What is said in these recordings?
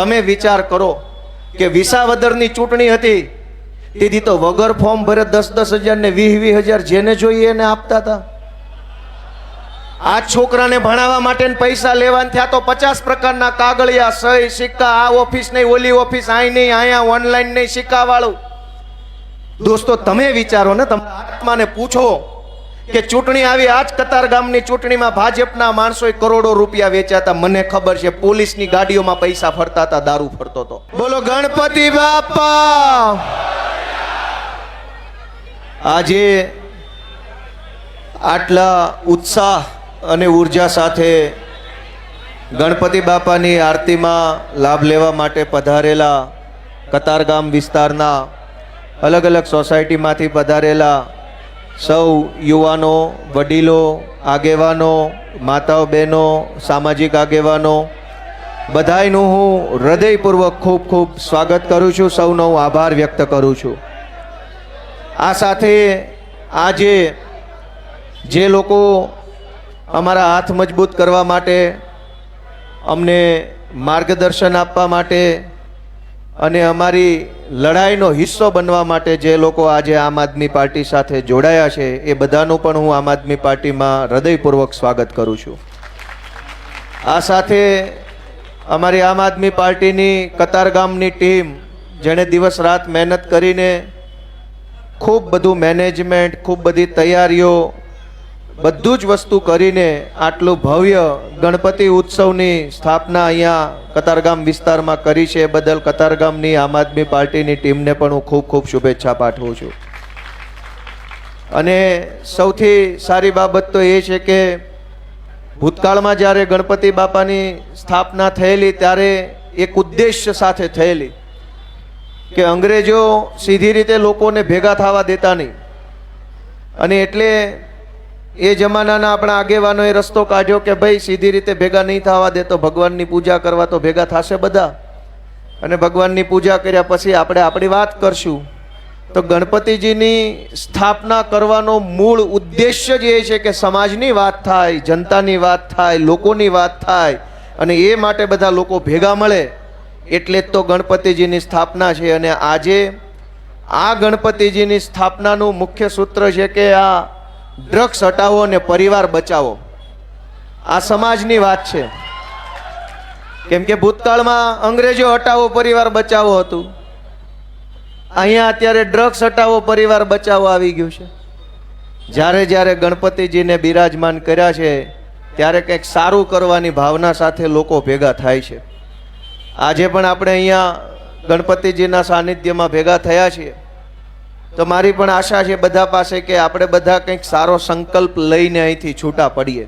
તમે વિચાર કરો કે વિસાવદરની ચૂંટણી હતી, તેથી તો વગર ફોર્મ ભરે દસ દસ હજાર ને વીસ વીસ હજાર જેને જોઈએ એને આપતા હતા. આ છોકરાને ભણાવવા માટે પૈસા લેવાના થયા તો પચાસ પ્રકારના કાગળિયા, સહી, સિક્કા, આ ઓફિસ નહીં, ઓલી ઓફિસ અહીં નહીં અહીંયા ઓનલાઈન નહીં સિક્કા વાળું દોસ્તો, તમે વિચારો ને, તમે આત્માને પૂછો. કે ચૂંટણી આવી, આજ કતાર ગામની ચૂંટણીમાં ભાજપના માણસોએ કરોડો રૂપિયા વેચ્યા હતા. મને ખબર છે, પોલીસની ગાડીઓમાં પૈસા ફરતા હતા, દારૂ ફરતો હતો. બોલો, ગણપતિ બાપા! આજે આટલા ઉત્સાહ અને ઊર્જા સાથે ગણપતિ બાપાની આરતીમાં લાભ લેવા માટે પધારેલા કતારગામ વિસ્તારના અલગ અલગ સોસાયટીમાંથી પધારેલા સૌ યુવાનો, વડીલો, આગેવાનો, માતાઓ, બહેનો, સામાજિક આગેવાનો, બધાયનું હું હૃદયપૂર્વક ખૂબ ખૂબ સ્વાગત કરું છું, સૌનો હું આભાર વ્યક્ત કરું છું. આ સાથે આજે જે લોકો અમારા હાથ મજબૂત કરવા માટે અમને માર્ગદર્શન આપવા માટે અને અમારી લડાઈનો હિસ્સો બનવા માટે જે લોકો આજે આમ આદમી પાર્ટી સાથે જોડાયા છે, એ બધાનું પણ હું આમ આદમી પાર્ટીમાં હૃદયપૂર્વક સ્વાગત કરું છું. આ સાથે અમારી આમ આદમી પાર્ટીની કતારગામની ટીમ, જેણે દિવસ રાત મહેનત કરીને ખૂબ બધું મેનેજમેન્ટ, ખૂબ બધી તૈયારીઓ બધું જ વસ્તુ કરીને આટલું ભવ્ય ગણપતિ ઉત્સવની સ્થાપના અહીંયા કતારગામ વિસ્તારમાં કરી છે. બદલ કતારગામની આમ આદમી પાર્ટીની ટીમને પણ હું ખૂબ ખૂબ શુભેચ્છા પાઠવું છું. અને સૌથી સારી બાબત તો એ છે કે ભૂતકાળમાં જ્યારે ગણપતિ બાપાની સ્થાપના થયેલી ત્યારે એક ઉદ્દેશ્ય સાથે થયેલી કે અંગ્રેજો સીધી રીતે લોકોને ભેગા થવા દેતા નહીં. અને એટલે એ જમાનાના આપણા આગેવાનોએ રસ્તો કાઢ્યો કે ભાઈ સીધી રીતે ભેગા નહીં થવા દે તો ભગવાનની પૂજા કરવા તો ભેગા થશે બધા. અને ભગવાનની પૂજા કર્યા પછી આપણે આપણી વાત કરશું. તો ગણપતિજીની સ્થાપના કરવાનો મૂળ ઉદ્દેશ્ય જ એ છે કે સમાજની વાત થાય, જનતાની વાત થાય, લોકોની વાત થાય. અને એ માટે બધા લોકો ભેગા મળે. એટલે જ તો ગણપતિજીની સ્થાપના છે. અને આજે આ ગણપતિજીની સ્થાપનાનું મુખ્ય સૂત્ર છે કે આ ડ્રગ્સ હટાવો અને પરિવાર બચાવો. આ સમાજની વાત છે. કેમ કે ભૂતકાળમાં અંગ્રેજો હટાવો, પરિવાર બચાવો હતું. અહીંયા અત્યારે ડ્રગ્સ હટાવો, પરિવાર બચાવો આવી ગયું છે. જ્યારે જ્યારે ગણપતિજીને બિરાજમાન કર્યા છે, ત્યારે કંઈક સારું કરવાની ભાવના સાથે લોકો ભેગા થાય છે. આજે પણ આપણે અહીંયા ગણપતિજીના સાનિધ્યમાં ભેગા થયા છીએ. તો મારી પણ આશા છે બધા પાસે કે આપણે બધા કંઈક સારો સંકલ્પ લઈને અહીંથી છૂટા પડીએ.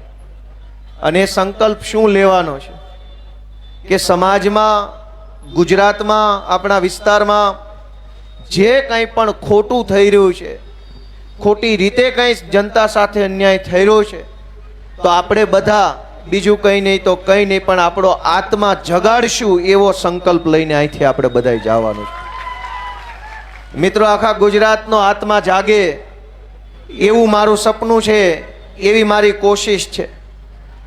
અને એ સંકલ્પ શું લેવાનો છે? કે સમાજમાં, ગુજરાતમાં, આપણા વિસ્તારમાં જે કંઈ પણ ખોટું થઈ રહ્યું છે, ખોટી રીતે કંઈ જનતા સાથે અન્યાય થઈ રહ્યો છે, તો આપણે બધા, બીજું કંઈ નહીં તો કંઈ નહીં, પણ આપણો આત્મા જગાડશું એવો સંકલ્પ લઈને અહીંથી આપણે બધાએ જવાનું છે. મિત્રો, આખા ગુજરાતનો આત્મા જાગે એવું મારું સપનું છે, એવી મારી કોશિશ છે.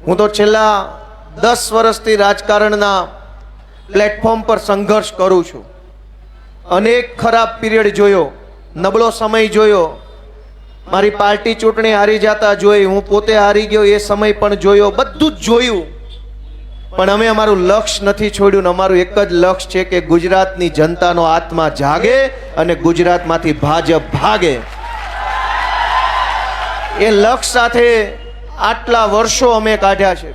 હું તો છેલ્લા દસ વર્ષથી રાજકારણના પ્લેટફોર્મ પર સંઘર્ષ કરું છું. અનેક ખરાબ પીરિયડ જોયો, નબળો સમય જોયો. મારી પાર્ટી ચૂંટણી હારી જતા જોઈ, હું પોતે હારી ગયો, એ સમય પણ જોયો, બધું જ જોયું. પણ અમે અમારું લક્ષ્ય નથી છોડ્યું અમારું એક જ લક્ષ્ય છે કે ગુજરાતની જનતાનો આત્મા જાગે અને ગુજરાતમાંથી ભાજપ ભાગે. એ લક્ષ્ય સાથે આટલા વર્ષો અમે કાઢ્યા છે.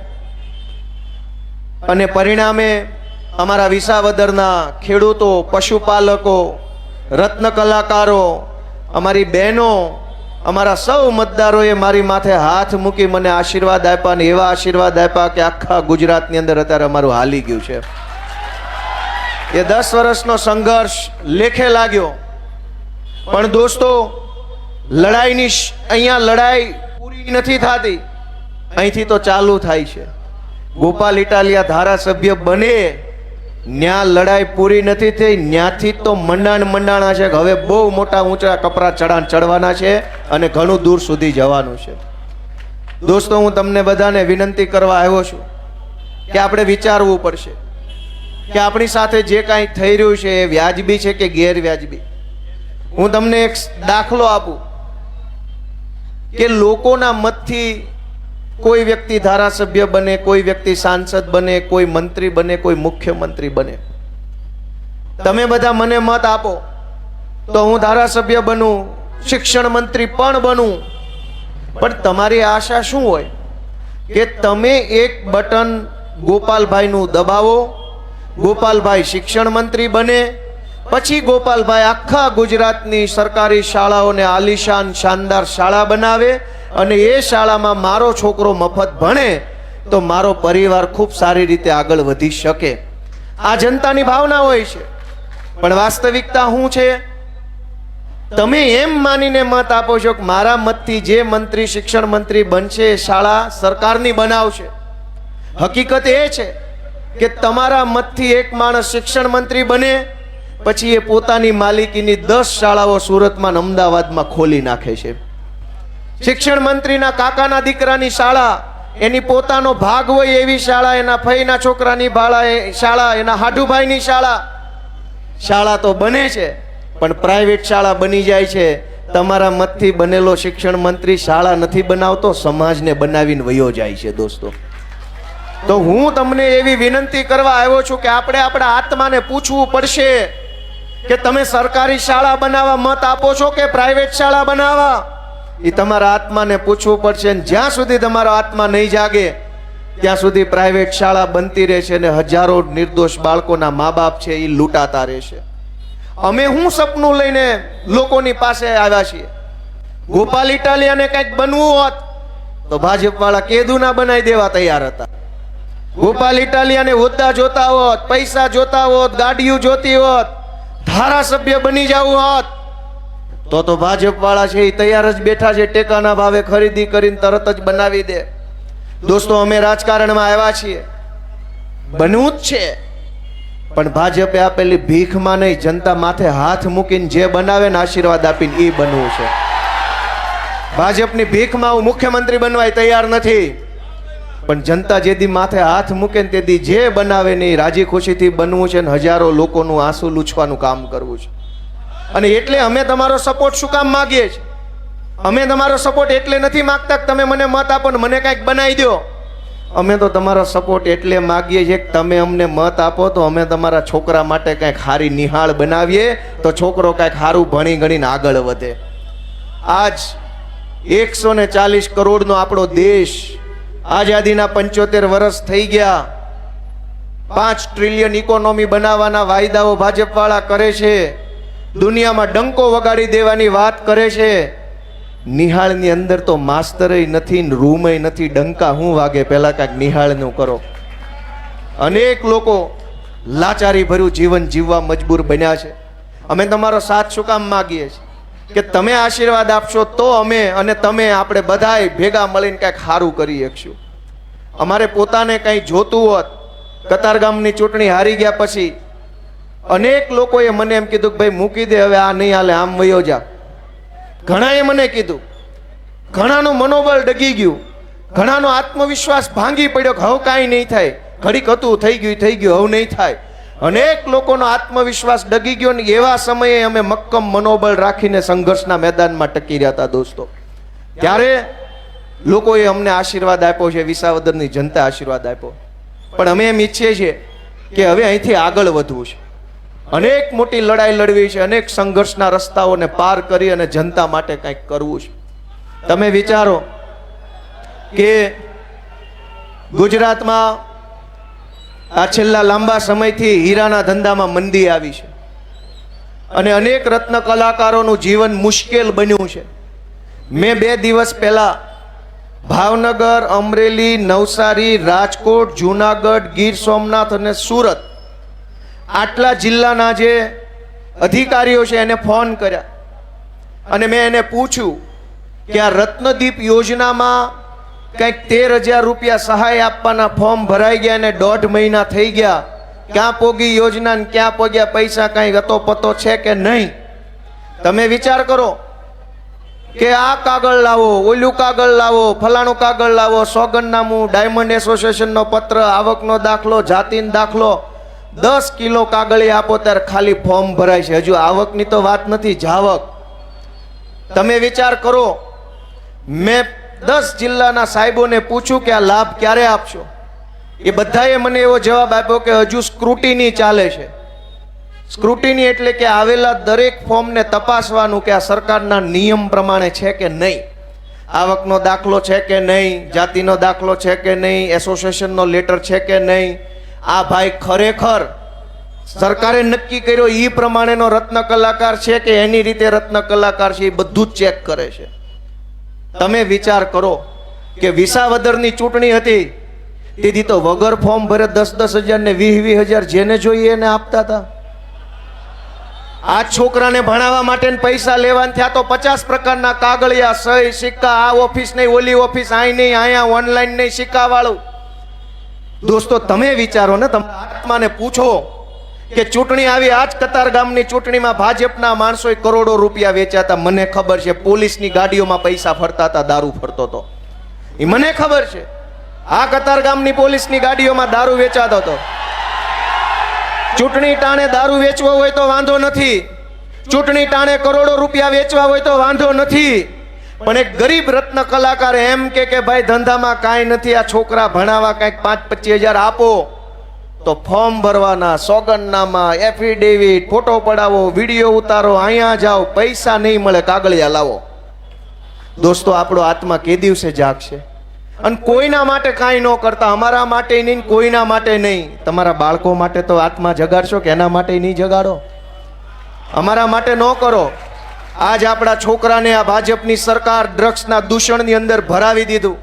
અને પરિણામે અમારા વિસાવદરના ખેડૂતો, પશુપાલકો, રત્ન કલાકારો, અમારી બહેનો અમારા સૌ મતદારોએ મારી માથે હાથ મૂકી મને આશીર્વાદ આપ્યા ને એવા આશીર્વાદ આપ્યા કે આખા ગુજરાતની અંદર અત્યારે અમારું હાલી ગયું છે. એ દસ વર્ષનો સંઘર્ષ લેખે લાગ્યો. પણ દોસ્તો, લડાઈની અહીંયા લડાઈ પૂરી નથી થતી. અહીંથી તો ચાલુ થાય છે. ગોપાલ ઇટાલિયા ધારાસભ્ય બને. ન્યા લડાઈ પૂરી નથી થઈ, ન્યાથી તો મંડાણ મંડાણા છે. હવે બહુ મોટા ઊંચા કપરા ચડાણ ચડવાના છે અને ઘણું દૂર સુધી જવાનું છે. દોસ્તો, હું તમને બધાને વિનંતી કરવા આવ્યો છું કે આપણે વિચારવું પડશે કે આપણી સાથે જે કાંઈ થઈ રહ્યું છે એ વ્યાજબી છે કે ગેરવ્યાજબી? હું તમને એક દાખલો આપું કે લોકોના મતથી કોઈ વ્યક્તિ ધારાસભ્ય બને, કોઈ વ્યક્તિ સાંસદ બને, કોઈ મંત્રી બને, કોઈ મુખ્યમંત્રી બને. તમે બધા મને મત આપો તો હું ધારાસભ્ય બનું, શિક્ષણ મંત્રી પણ બનું. પણ તમારી આશા શું હોય? કે તમે એક બટન ગોપાલભાઈનું દબાવો, ગોપાલભાઈ શિક્ષણ મંત્રી બને, પછી ગોપાલભાઈ આખા ગુજરાતની સરકારી શાળાઓને આલિશાન શાનદાર શાળા બનાવે અને એ શાળામાં મારો છોકરો મફત ભણે, તો મારો પરિવાર ખૂબ સારી રીતે આગળ વધી શકે. આ જનતાની ભાવના હોય છે. પણ વાસ્તવિકતા શું છે? તમે એમ માનીને મત આપો છો કે મારા મતથી જે મંત્રી, શિક્ષણ મંત્રી બનશે, એ શાળા સરકારની બનાવશે. હકીકત એ છે કે તમારા મતથી એક માણસ શિક્ષણ મંત્રી બને, પછી એ પોતાની માલિકીની દસ શાળાઓ સુરતમાં અમદાવાદમાં ખોલી નાખે છે. શિક્ષણ મંત્રીના કાકાના દીકરાની શાળા, એની પોતાનો ભાગ હોય એવી શાળા, એના ફઈના છોકરાની ભાળા શાળા, એના હાડુભાઈની શાળા. શાળા તો બને છે, પણ પ્રાઇવેટ શાળા બની જાય છે. તમારા મતથી બનેલો શિક્ષણ મંત્રી શાળા નથી બનાવતો, સમાજને બનાવીને વયો જાય છે દોસ્તો. તો હું તમને એવી વિનંતી કરવા આવ્યો છું કે આપણે આપણા આત્માને પૂછવું પડશે કે તમે સરકારી શાળા બનાવવા મત આપો છો કે પ્રાઇવેટ શાળા બનાવવા? એ તમારા આત્માને પૂછવું પડશે ને જ્યાં સુધી તમારો આત્મા નહીં જાગે, ત્યાં સુધી પ્રાઇવેટ શાળા બનતી રહેશે અને હજારો નિર્દોષ બાળકોના મા બાપ છે એ લૂંટાતા રહેશે. અમે હું સપનું લઈને લોકોની પાસે આવ્યા છીએ? ગોપાલ ઇટાલિયાને કંઈક બનવું હોત, તો ભાજપવાળા કેદુના બનાવી દેવા તૈયાર હતા. ગોપાલ ઇટાલિયાને હોદ્દા જોતા હોત, પૈસા જોતા હોત, ગાડીઓ જોતી હોત, ધારાસભ્ય બની જવું હોત તો તો ભાજપવાળા છે એ તૈયાર જ બેઠા છે, ટેકાના ભાવે ખરીદી કરીને તરત જ બનાવી દે. દોસ્તો, અમે રાજકારણમાં આવ્યા છીએ. બનવું જ છે. પણ ભાજપે આપેલી ભીખમાં નહીં, જનતા માથે હાથ મૂકીને જે બનાવે ને આશીર્વાદ આપીને એ બનવું છે. ભાજપની ભીખમાં હું મુખ્યમંત્રી બનવાય તૈયાર નથી. પણ જનતા જેદી માથે હાથ મૂકે ને તેથી જે બનાવે ને એ રાજી ખુશીથી બનવું છે ને હજારો લોકોનું આંસુ લૂછવાનું કામ કરવું છે. અને એટલે અમે તમારો સપોર્ટ શું કામ માગીએ છીએ? અમે તમારો સપોર્ટ એટલે નથી માગતા કે તમે મને મત આપો ને મને કાંઈક બનાવી દો. અમે તો તમારો સપોર્ટ એટલે માગીએ છીએ કે તમે અમને મત આપો તો અમે તમારા છોકરા માટે કાંઈક સારી નિહાળ બનાવીએ તો છોકરો કાંઈક સારું ભણી ગણીને આગળ વધે. આજ એકસો ને ચાલીસ કરોડનો આપણો દેશ આઝાદીના પંચોતેર વર્ષ થઈ ગયા. પાંચ ટ્રિલિયન ઇકોનોમી બનાવવાના વાયદાઓ ભાજપવાળા કરે છે. દુનિયામાં ડંકો વગાડી દેવાની વાત કરે છે. નિહાળની અંદર તો માસ્તરય નથી રૂમય નથી, ડંકા હું વાગે? પહેલાં કાંઈક નિહાળનું કરો. અનેક લોકો લાચારી ભર્યું જીવન જીવવા મજબૂર બન્યા છે. અમે તમારો સાથ શું કામ માગીએ છીએ? કે તમે આશીર્વાદ આપશો તો અમે અને તમે આપણે બધાય ભેગા મળીને કાંઈક સારું કરી શકશું. અમારે પોતાને કંઈ જોતું હોત, કતારગામની ચૂંટણી હારી ગયા પછી અનેક લોકોએ મને એમ કીધું કે ભાઈ મૂકી દે, હવે આ નહીં હાલે, આમ વયો જા. ઘણાએ મને કીધું. ઘણાનું મનોબળ ડગી ગયું. ઘણાનો આત્મવિશ્વાસ ભાંગી પડ્યો કે હવે કાંઈ નહીં થાય. ઘડીક હતું, થઈ ગયું થઈ ગયું, હવે નહીં થાય. અનેક લોકોનો આત્મવિશ્વાસ ડગી ગયો ને એવા સમયે અમે મક્કમ મનોબળ રાખીને સંઘર્ષના મેદાનમાં ટકી રહ્યા હતા દોસ્તો. ત્યારે લોકોએ અમને આશીર્વાદ આપ્યો છે, વિસાવદરની જનતા આશીર્વાદ આપ્યો. પણ અમે એમ ઈચ્છીએ છીએ કે હવે અહીંથી આગળ વધવું છે. અનેક મોટી લડાઈ લડવી છે, અનેક સંઘર્ષના રસ્તાઓને પાર કરી અને જનતા માટે કંઈક કરવું છે. તમે વિચારો કે ગુજરાતમાં આ છેલ્લા લાંબા સમયથી હીરાના ધંધામાં મંદી આવી છે અને અનેક રત્ન કલાકારોનું જીવન મુશ્કેલ બન્યું છે. મેં બે દિવસ પહેલા ભાવનગર, અમરેલી, નવસારી, રાજકોટ, જૂનાગઢ, ગીર સોમનાથ અને સુરત આટલા જિલ્લાના જે અધિકારીઓ છે એને ફોન કર્યા. અને મેં એને પૂછ્યું કે આ રત્નદીપ યોજનામાં કંઈક તેર હજાર રૂપિયા સહાય આપવાના ફોર્મ ભરાઈ ગયા અને દોઢ મહિના થઈ ગયા. ક્યાં પોગી યોજના ને ક્યાં પોગ્યા પૈસા કાંઈ ગતો પતો છે કે નહીં? તમે વિચાર કરો કે આ કાગળ લાવો, ઓલું કાગળ લાવો, ફલાણું કાગળ લાવો, સોગંદનામું ડાયમંડ એસોસિએશનનો પત્ર, આવકનો દાખલો, જાતિનો દાખલો દસ કિલો કાગળી આપો, ત્યારે ખાલી ફોર્મ ભરાય છે. હજુ આવકની તો વાત નથી જાવક તમે વિચાર કરો, મેં દસ જિલ્લાના સાહેબોને પૂછ્યું કે આ લાભ ક્યારે આપશો? એ બધાએ મને એવો જવાબ આપ્યો કે હજુ સ્ક્રુટીની ચાલે છે. સ્ક્રુટીની એટલે કે આવેલા દરેક ફોર્મને તપાસવાનું કે આ સરકારના નિયમ પ્રમાણે છે કે નહીં. આવકનો દાખલો છે કે નહીં, જાતિનો દાખલો છે કે નહીં, એસોસિએશનનો લેટર છે કે નહીં આ ભાઈ ખરેખર સરકારે નક્કી કર્યો એ પ્રમાણેનો રત્ન કલાકાર છે કે એની રીતે રત્ન કલાકાર છે એ બધું જ ચેક કરે છે. તમે વિચાર કરો કે વિસાવદરની ચૂંટણી હતી, તેથી તો વગર ફોર્મ ભરે દસ દસ હજાર ને વીસ વીસ હજાર જેને જોઈએ એને આપતા હતા. આ છોકરાને ભણાવવા માટે પૈસા લેવાના થયા તો પચાસ પ્રકારના કાગળિયા, સહી, સિક્કા, આ ઓફિસ નહીં, ઓલી ઓફિસ અહીં નહીં અહીંયા ઓનલાઈન નહીં સિક્કા વાળું દોસ્તો, તમે વિચારો ને, તમારા આત્માને પૂછો કે ચૂંટણી આવી, આજ કતાર ગામની ચૂંટણીમાં ભાજપના માણસોએ કરોડો રૂપિયા વેચ્યા હતા. મને ખબર છે, પોલીસની ગાડીઓમાં પૈસા ફરતા હતા, દારૂ ફરતો હતો. એ મને ખબર છે. આ કતાર ગામની પોલીસની ગાડીઓમાં દારૂ વેચાતો હતો. ચૂંટણી ટાણે દારૂ વેચવો હોય તો વાંધો નથી. ચૂંટણી ટાણે કરોડો રૂપિયા વેચવા હોય તો વાંધો નથી. પણ એક ગરીબ રત્ન કલાકાર એમ કે કે ભાઈ ધંધામાં કાંઈ નથી, આ છોકરા ભણાવવા કાંઈક પાંચ પચીસ હજાર આપો, તો ફોર્મ ભરવાના, સોગંદનામા એફિડેવિટ ફોટો પડાવો વીડિયો ઉતારો, અહીંયા જાઓ, પૈસા નહીં મળે, કાગળિયા લાવો. દોસ્તો, આપણો આત્મા કે દિવસે જાગશે? અને કોઈના માટે કાંઈ ન કરતા, અમારા માટે નહીં કોઈના માટે નહીં. તમારા બાળકો માટે તો આત્મા જગાડશો કે એના માટે નહીં જગાડો? અમારા માટે ન કરો. આજ આપણા છોકરાને આ ભાજપની સરકાર ડ્રગ્સના દૂષણની અંદર ભરાવી દીધું.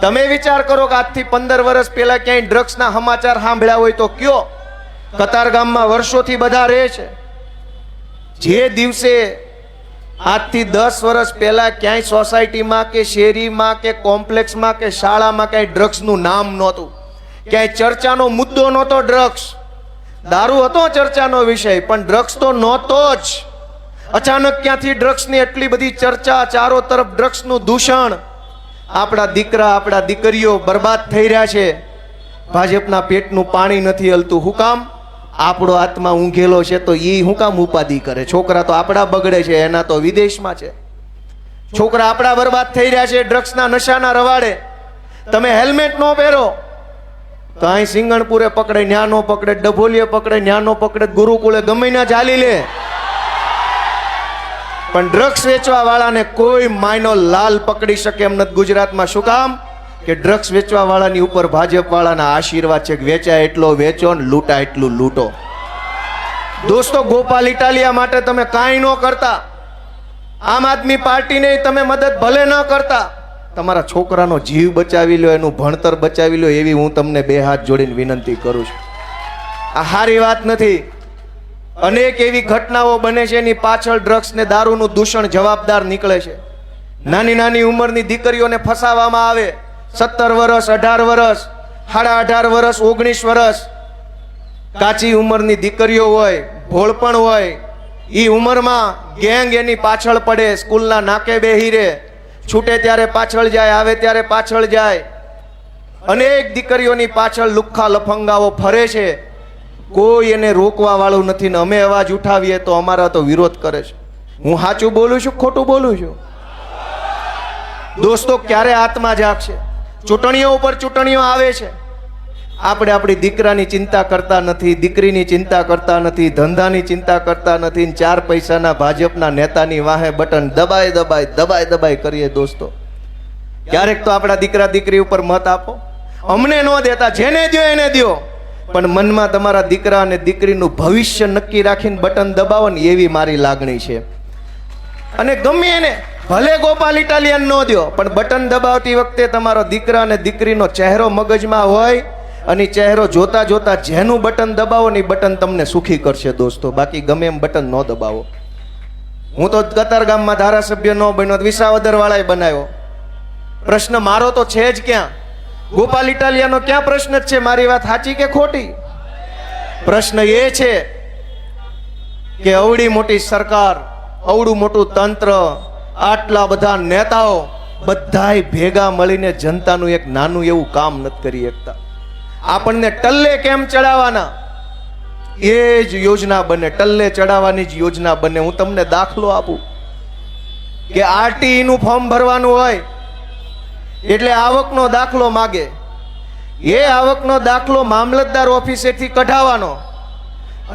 તમે વિચાર કરો કે આજથી પંદર વર્ષ પહેલા ક્યાંય ડ્રગ્સના સમાચાર સાંભળ્યા હોય તો કયો? કતાર ગામમાં વર્ષોથી બધા રહે છે. જે દિવસે આજથી દસ વર્ષ પહેલા ક્યાંય સોસાયટીમાં કે શેરીમાં કે કોમ્પ્લેક્સમાં કે શાળામાં ક્યાંય ડ્રગ્સનું નામ નહોતું. ક્યાંય ચર્ચાનો મુદ્દો નહોતો ડ્રગ્સ. દારૂ હતો ચર્ચાનો વિષય, પણ ડ્રગ્સ તો નહોતો જ. અચાનક ક્યાંથી ડ્રગ્સની એટલી બધી ચર્ચા, ચારો તરફ ડ્રગ્સનું દૂષણ. આપણા દીકરા, આપણા દીકરીઓ બરબાદ થઈ રહ્યા છે. ભાજપના પેટનું પાણી નથી હલતું. હું કામ? આપણો આત્મા ઊંઘેલો છે તો એ હું કામ ઉપાધિ કરે? છોકરા તો આપણા બગડે છે, એના તો વિદેશમાં છે. છોકરા આપણા બરબાદ થઈ રહ્યા છે, ડ્રગ્સના નશાના રવાડે. તમે હેલ્મેટ ન પહેરો. તો અહીં સિંગણપુરે પકડે ન્યા નો પકડે, ડભોલીએ પકડે ન્યા નો પકડે, ગુરુકુળે ગમે ના ચાલી લે. પણ ડ્રગ્સ વેચવા વાળાને કોઈ માયનો લાલ પકડી શકે એમ નથી ગુજરાતમાં. શું કામ? કે ડ્રગ્સ વેચવા વાળાની ઉપર ભાજપ વાળાના આશીર્વાદ છે કે વેચાય એટલો વેચો ને લૂંટા એટલું લૂંટો. દોસ્તો, ગોપાલ ઇટાલિયા માટે તમે કાંઈ ન કરતા. આમ આદમી પાર્ટીને તમે મદદ ભલે ન કરતા. તમારા છોકરાનો જીવ બચાવી લો, એનું ભણતર બચાવી લો, એવી હું તમને બે હાથ જોડીને વિનંતી કરું છું. આ સારી વાત નથી. અનેક એવી ઘટનાઓ બને છે, એની પાછળ ડ્રગ્સ ને દારૂનું દૂષણ જવાબદાર નીકળે છે. નાની નાની ઉંમરની દીકરીઓને ફસાવવામાં આવે. સત્તર વર્ષ, અઢાર વર્ષ, સાડા અઢાર વર્ષ, ઓગણીસ વર્ષ. કાચી ઉંમરની દીકરીઓ હોય ભોળપણ હોય એ ઉંમરમાં ગેંગ એની પાછળ પડે, સ્કૂલના નાકે બેહી રહે. છૂટે ત્યારે પાછળ જાય, આવે ત્યારે પાછળ જાય. અનેક દીકરીઓની પાછળ લુખ્ખા લફંગાઓ ફરે છે. કોઈ એને રોકવા વાળું નથી ને અમે અવાજ ઉઠાવીએ તો અમારા તો વિરોધ કરે છે. હું સાચું બોલું છું ખોટું બોલું છું? દોસ્તો, ક્યારે આત્મા જાગશે? ચૂંટણીઓ ઉપર ચૂંટણીઓ આવે છે. આપણે આપણી દીકરાની ચિંતા કરતા નથી, દીકરીની ચિંતા કરતા નથી, ધંધાની ચિંતા કરતા નથી ચાર પૈસાના ભાજપના નેતાની વાહે બટન દબાઈ દબાઈ દબાઈ દબાઈ કરીએ દોસ્તો. ક્યારેક તો આપણા દીકરા દીકરી ઉપર મત આપો. અમને ન દેતા, જેને દો એને દો પણ મનમાં તમારા દીકરા અને દીકરીનું ભવિષ્ય નક્કી રાખીને બટન દબાવો ને એવી મારી લાગણી છે. અને ગમે એને, ભલે ગોપાલ ઇટાલિયન ન દો પણ બટન દબાવતી વખતે તમારો દીકરા અને દીકરીનો ચહેરો મગજમાં હોય અને ચહેરો જોતા જોતા જેનું બટન દબાવો ને એ બટન તમને સુખી કરશે દોસ્તો. બાકી ગમે એમ બટન ન દબાવો. હું તો કતાર ગામમાં ધારાસભ્ય ન બન્યો વિસાવદર વાળાએ બનાવ્યો. પ્રશ્ન મારો તો છે જ ક્યાં? ગોપાલ ઇટાલિયાનો ક્યાં પ્રશ્ન છે? મારી વાત સાચી કે ખોટી? પ્રશ્ન એ છે કે અવડી મોટી સરકાર અવડું મોટું તંત્ર, આટલા બધા નેતાઓ બધાય ભેગા મળીને જનતાનું એક નાનું એવું કામ નથી કરી શકતા આપણને ટલ્લે કેમ ચડાવવાના? એ જ યોજના બને, ટલ્લે ચડાવવાની જ યોજના બને. હું તમને દાખલો આપું. કે આરટીઈનું ફોર્મ ભરવાનું હોય એટલે આવકનો દાખલો માગે. એ આવકનો દાખલો મામલતદાર ઓફિસેથી કઢાવવાનો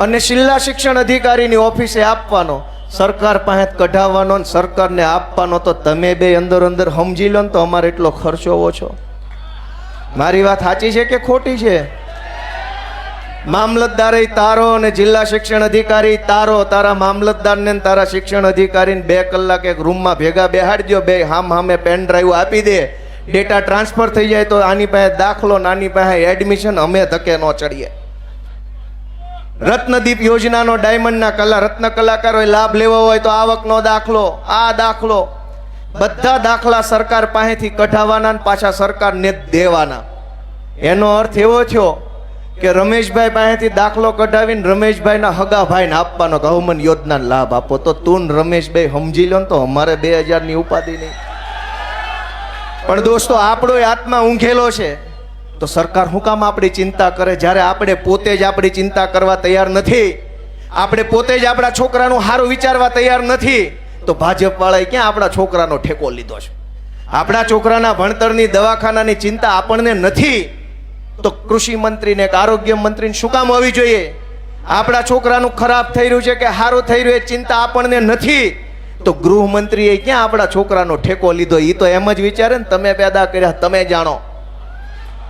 અને જિલ્લા શિક્ષણ અધિકારીની ઓફિસે આપવાનો. સરકાર પાસે કઢાવવાનો ને સરકારને આપવાનો તો તમે બે અંદર અંદર સમજી લો ને તો અમારે એટલો ખર્ચો ઓછો મારી વાત સાચી છે કે ખોટી છે? મામલતદારે તારો અને જિલ્લા શિક્ષણ અધિકારી તારો, તારા મામલતદારને તારા શિક્ષણ અધિકારીને બે કલાક એક રૂમમાં ભેગા બેહાડજો, બે હામ હામે પેન ડ્રાઈવ આપી દે. ડેટા ટ્રાન્સફર થઈ જાય તો આની પાસે દાખલો નાની પાસે એડમિશન અમે ધકે ન ચડીએ. રત્નદીપ યોજનાનો ડાયમંડના કલા, રત્ન કલાકારોએ લાભ લેવો હોય તો આવકનો દાખલો, આ દાખલો બધા દાખલા સરકાર પાસેથી કઢાવવાના પાછા સરકારને દેવાના. એનો અર્થ એવો થયો કે રમેશભાઈ પાસેથી દાખલો કઢાવીને રમેશભાઈના હગા ભાઈને આપવાનો કે યોજનાનો યોજના લાભ આપો. તો તું રમેશભાઈ સમજી લો તો અમારે બે હજારની ઉપાધિ નહીં. પણ દોસ્તો આપણો આત્મા ઊંઘેલો છે. તો સરકાર હું કામ આપણી ચિંતા કરે? જ્યારે આપણે પોતે જ આપણી ચિંતા કરવા તૈયાર નથી, આપણે પોતે જ આપણા છોકરાનું સારું વિચારવા તૈયાર નથી, તો ભાજપ વાળાએ ક્યાં આપણા છોકરાનો ઠેકો લીધો છે? આપણા છોકરાના ભણતરની, દવાખાનાની ચિંતા આપણને નથી. તો કૃષિ મંત્રીને કે આરોગ્ય મંત્રીને શું કામ હોવી જોઈએ? આપણા છોકરાનું ખરાબ થઈ રહ્યું છે કે સારું થઈ રહ્યું એ ચિંતા આપણને નથી. તો ગૃહમંત્રીએ ક્યાં આપણા છોકરાનો ઠેકો લીધો? એ તો એમ જ વિચારે ને તમે પેદા કર્યા, તમે જાણો.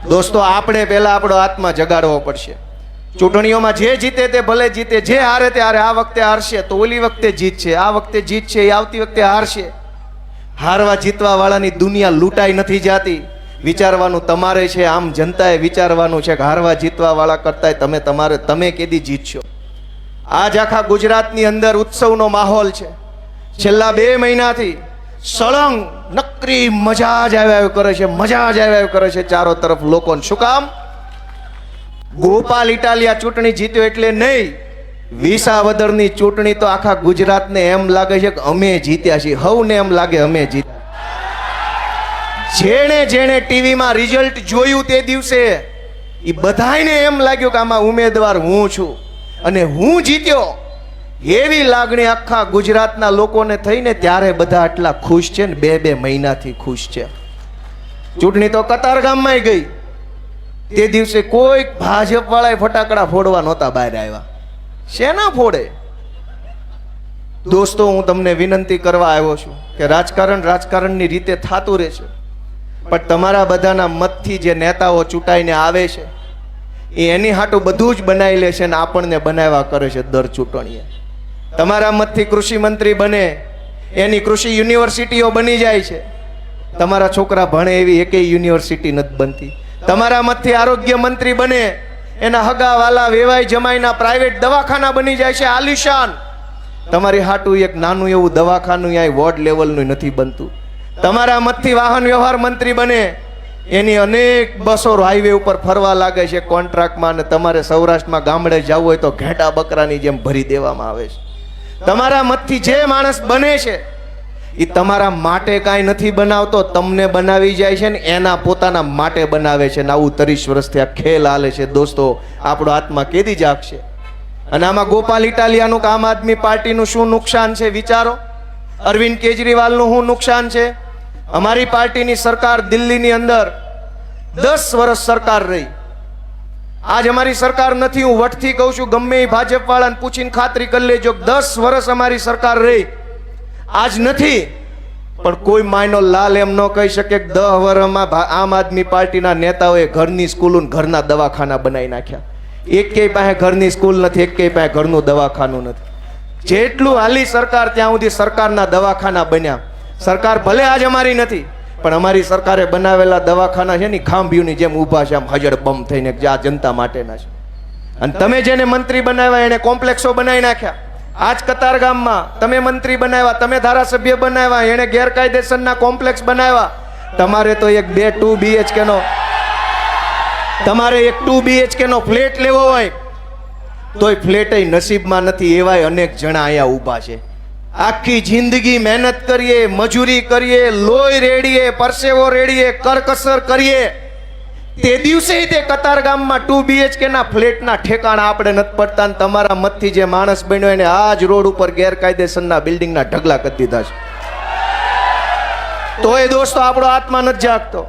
દોસ્તો, આપણે પહેલા આપણો આત્મા જગાડવો પડશે. ચૂંટણીઓમાં જે જીતે તે ભલે જીતે, જે હારે તે હારે, આ વખતે હારશે, તો ઓલી વખતે જીતશે આ વખતે જીત છે, એ આવતી વખતે હારશે. હારવા જીતવા વાળાની દુનિયા લૂંટાઈ નથી જાતી. વિચારવાનું તમારે છે, આમ જનતાએ વિચારવાનું છે કે હારવા જીતવા વાળા કરતાંય તમે તમારે, તમે કેદી જીતશો. આજ આખા ગુજરાતની અંદર ઉત્સવનો માહોલ છે. છેલ્લા બે મહિનાથી સળંગ નકરી મજા જ આવ્યા કરે છે, મજા જ આવ્યા કરે છે, ચારો તરફ લોકોને શું કામ? ગોપાલ ઇટાલિયા ચૂંટણી જીત્યો એટલે નહીં, વિસાવદરની ચૂંટણી તો આખા ગુજરાતને એમ લાગે છે કે અમે જીત્યા છીએ, હવને એમ લાગે અમે જીત્યા. જેણે જેણે ટીવીમાં રિઝલ્ટ જોયું તે દિવસે એ બધાયને એમ લાગ્યું કે આમાં ઉમેદવાર હું છું. અને હું જીત્યો. એવી લાગણી આખા ગુજરાતના લોકોને થઈને ત્યારે બધા આટલા ખુશ છે ને બે બે મહિનાથી ખુશ છે. ચૂંટણી તો કતારગામમાં ગઈ. તે દિવસે કોઈ ભાજપ વાળા ફટાકડા ફોડવા નહોતા બહાર આવ્યા. શેના ફોડે? દોસ્તો, હું તમને વિનંતી કરવા આવ્યો છું કે રાજકારણ રાજકારણની રીતે થતું રહેશે. પણ તમારા બધાના મતથી જે નેતાઓ ચૂંટાઈને આવે છે, એ એની હાટું બધું જ બનાવી લે છે ને આપણને બનાવ્યા કરે છે દર ચૂંટણીએ. તમારા મતથી કૃષિ મંત્રી બને, એની કૃષિ યુનિવર્સિટીઓ બની જાય છે. તમારા છોકરા ભણે એવી એકેય યુનિવર્સિટી નથી બનતી. તમારા મતથી આરોગ્ય મંત્રી બને, એના હગા વાલા વેવાય જમાઈના પ્રાઇવેટ દવાખાના બની જાય છે આલિશાન. તમારી હાટું એક નાનું એવું દવાખાનું અહીં વોર્ડ લેવલનું નથી બનતું. તમારા મતથી વાહન વ્યવહાર મંત્રી બને, એની અનેક બસો હાઈવે ઉપર ફરવા લાગે છે કોન્ટ્રાક્ટમાં અને તમારે સૌરાષ્ટ્રમાં ગામડે જવું હોય તો ઘેટા બકરાની જેમ ભરી દેવામાં આવે છે. તમારા મતથી જે માણસ બને છે એ તમારા માટે કાંઈ નથી બનાવતો, તમને બનાવી જાય છે ને એના પોતાના માટે બનાવે છે ને આવું ત્રીસ વર્ષથી આ ખેલ હાલે છે. દોસ્તો, આપણો આત્મા કેદી જાગશે? અને આમાં ગોપાલ ઇટાલિયાનું આમ આદમી પાર્ટીનું શું નુકસાન છે વિચારો? અરવિંદ કેજરીવાલનું શું નુકસાન છે? અમારી પાર્ટીની સરકાર દિલ્હીની અંદર દસ વર્ષ સરકાર રહી. આજ અમારી સરકાર નથી, હું વટથી કહું છું, ગમે એ ભાજપ વાળાને પૂછીને ખાતરી કરી લેજો દસ વર્ષ અમારી સરકાર રહી. આજ નથી, પણ કોઈ માયનો લાલ એમ ન કહી શકે કે દહ વર્ષમાં આમ આદમી પાર્ટીના નેતાઓએ ઘરની સ્કૂલો ઘરના દવાખાના બનાવી નાખ્યા. એકેય પાસે ઘરની સ્કૂલ નથી, એકેય પાસે ઘરનું દવાખાનું નથી. જેટલું હાલી સરકાર, ત્યાં સુધી સરકારના દવાખાના બન્યા. સરકાર ભલે આજ અમારી નથી પણ અમારી સરકારે બનાવેલા દવાખાના છે ને ખાંભીઓની જેમ ઊભા છે, આમ હજર બમ થઈને આ જનતા માટેના છે. અને તમે જેને મંત્રી બનાવ્યા, એને કોમ્પ્લેક્સો બનાવી નાખ્યા. આજ કતારગામમાં તમે મંત્રી બનાવ્યા, તમે ધારાસભ્ય બનાવ્યા, એને ગેરકાયદેસરના કોમ્પ્લેક્સ બનાવ્યા. તમારે તો એક બે ટુ બીએચકે નો, તમારે એક ટુ બીએચકે નો ફ્લેટ લેવો હોય. તોય ફ્લેટ નસીબમાં નથી, એવાય અનેક જણા અહીંયા ઊભા છે. આખી જિંદગી મહેનત કરીએ, મજૂરી કરીએ, લોહી રેડીએ, પરસેવો રેડીએ, કરકસર કરીએ. તે દિવસે તે કતાર ગામમાં ટુ બીએચકે ના ફ્લેટના ઠેકાણા આપણે નથી પડતા ને તમારા મતથી જે માણસ બન્યો એને આ જ રોડ ઉપર ગેરકાયદેસરના બિલ્ડિંગના ઢગલા કરી દીધા છે. તોય દોસ્તો આપણો આત્મા નથી જાગતો.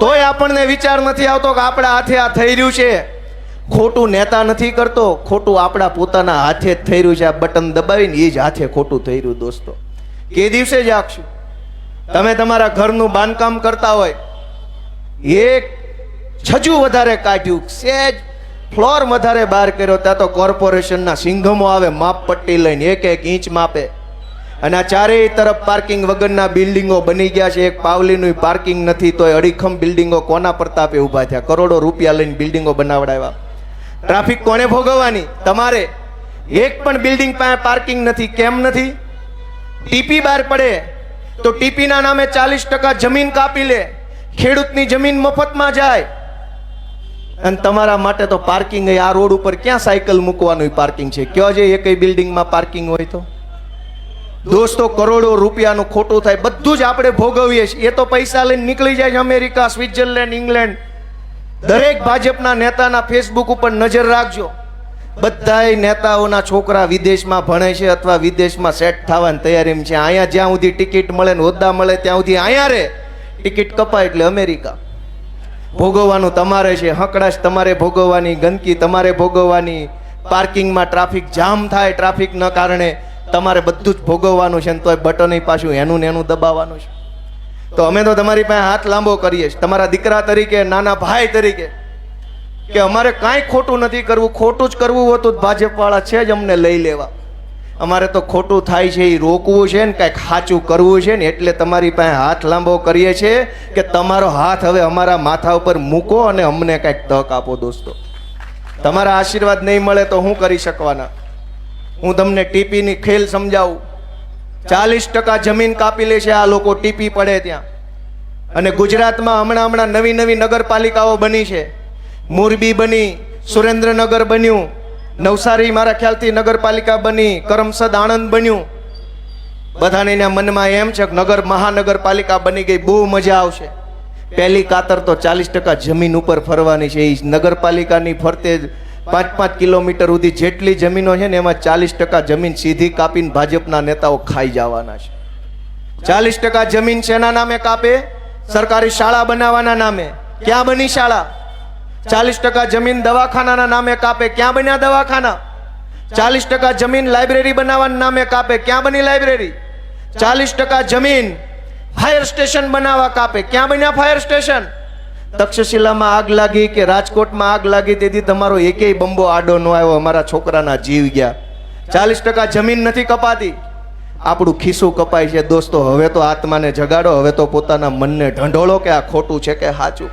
તોય આપણને વિચાર નથી આવતો કે આપણા હાથે આ થઈ રહ્યું છે. ખોટું નેતા નથી કરતો, ખોટું આપણા પોતાના હાથે જ થઈ રહ્યું છે. આ બટન દબાવીને એ જ હાથે ખોટું રહ્યું દોસ્તો. કે દિવસે જાગશું તમે તમારા ઘરનું બાંધકામ કરતા હોય, એક છજુ વધારે કાઢ્યું, સેજ ફ્લોર વધારે બહાર કર્યો, ત્યાં તો કોર્પોરેશનના સિંઘમો આવે, માપ પટ્ટી લઈને એક એક ઇંચ માપે. અને આ ચારેય તરફ પાર્કિંગ વગરના બિલ્ડિંગો બની ગયા છે. એક પાવલીનું પાર્કિંગ નથી તો અડીખમ બિલ્ડિંગો કોના પ્રતાપે ઊભા થયા? કરોડો રૂપિયા લઈને બિલ્ડિંગો બનાવડાવ્યા. ટ્રાફિક કોને ભોગવવાની? તમારે. એક પણ બિલ્ડિંગ પાસે પાર્કિંગ નથી. કેમ નથી? ટીપી બહાર પડે તો ટીપીના નામે ચાલીસ ટકા જમીન કાપી લે. ખેડૂતની જમીન મફતમાં જાય. અને તમારા માટે તો પાર્કિંગ આ રોડ ઉપર ક્યાં સાયકલ મૂકવાનું પાર્કિંગ છે? કયો જે એકય બિલ્ડિંગમાં પાર્કિંગ હોય તો? દોસ્તો, કરોડો રૂપિયાનું ખોટું થાય. બધું જ આપણે ભોગવીએ છીએ. એ તો પૈસા લઈને નીકળી જાય છે અમેરિકા, સ્વિટ્ઝરલેન્ડ, ઇંગ્લેન્ડ. દરેક ભાજપના નેતાના ફેસબુક ઉપર નજર રાખજો. બધાય નેતાઓના છોકરા વિદેશમાં ભણે છે અથવા વિદેશમાં સેટ થવાની તૈયારી છે. અહીંયા જ્યાં સુધી ટિકિટ મળે ને હોદ્દા મળે ત્યાં સુધી અહીંયા રે. ટિકિટ કપાય એટલે અમેરિકા. ભોગવવાનું તમારે છે. હકડાશ તમારે ભોગવવાની, ગંદકી તમારે ભોગવવાની. પાર્કિંગમાં ટ્રાફિક જામ થાય. ટ્રાફિકના કારણે તમારે બધું જ ભોગવવાનું છે ને તોય બટન પાછું એનું ને એનું દબાવવાનું છે. તો અમે તો તમારી પાસે હાથ લાંબો કરીએ તમારા દીકરા તરીકે, નાના ભાઈ તરીકે. કે અમારે કાંઈ ખોટું નથી કરવું. ખોટું જ કરવું હોતું ભાજપવાળા છે જ અમને લઈ લેવા. અમારે તો ખોટું થાય છે એ રોકવું છે ને કાંઈક સાચું કરવું છે ને એટલે તમારી પાસે હાથ લાંબો કરીએ છીએ કે તમારો હાથ હવે અમારા માથા ઉપર મૂકો અને અમને કાંઈક તક આપો દોસ્તો. તમારા આશીર્વાદ નહીં મળે તો હું કરી શકવાના. હું તમને ટીપીની ખેલ સમજાવું. ચાલીસ ટકા જમીન કાપી લે છે, આ લોકો ટીપી પડે ત્યાં. અને ગુજરાતમાં હમણાં હમણાં નવી નવી નગરપાલિકાઓ બની છે. મોરબી બની, સુરેન્દ્રનગર બન્યું, નવસારી મારા ખ્યાલથી નગરપાલિકા બની, કરમસદ આણંદ બન્યું. બધાને એના મનમાં એમ છે કે નગર મહાનગરપાલિકા બની ગઈ, બહુ મજા આવશે. પહેલી કાતર તો ચાલીસ ટકા જમીન ઉપર ફરવાની છે એ નગરપાલિકાની ફરતે જ પાંચ પાંચ કિલોમીટર સુધી જેટલી જમીનો છે ને એમાં ચાલીસ ટકા જમીન સીધી કાપીને ભાજપના નેતાઓ ખાઈ જવાના છે. ચાલીસ ટકા જમીન શેના નામે કાપે? સરકારી શાળા બનાવવાના નામે. ક્યાં બની શાળા? ચાલીસ ટકા જમીન દવાખાનાના નામે કાપે. ક્યાં બન્યા દવાખાના? ચાલીસ ટકા જમીન લાઇબ્રેરી બનાવવાના નામે કાપે. ક્યાં બની લાઇબ્રેરી? ચાલીસ ટકા જમીન ફાયર સ્ટેશન બનાવવા કાપે. ક્યાં બન્યા ફાયર સ્ટેશન? તક્ષશિલામાં આગ લાગી કે રાજકોટમાં આગ લાગી તેથી તમારો એકેય બંબો આડો ન આવ્યો. અમારા છોકરાના જીવ ગયા. ચાલીસ ટકા જમીન નથી કપાતી. આપણું ખિસ્સું કપાય છે. દોસ્તો, હવે તો આત્માને જગાડો. હવે તો પોતાના મનને ઢંઢોળો કે આ ખોટું છે કે સાચું.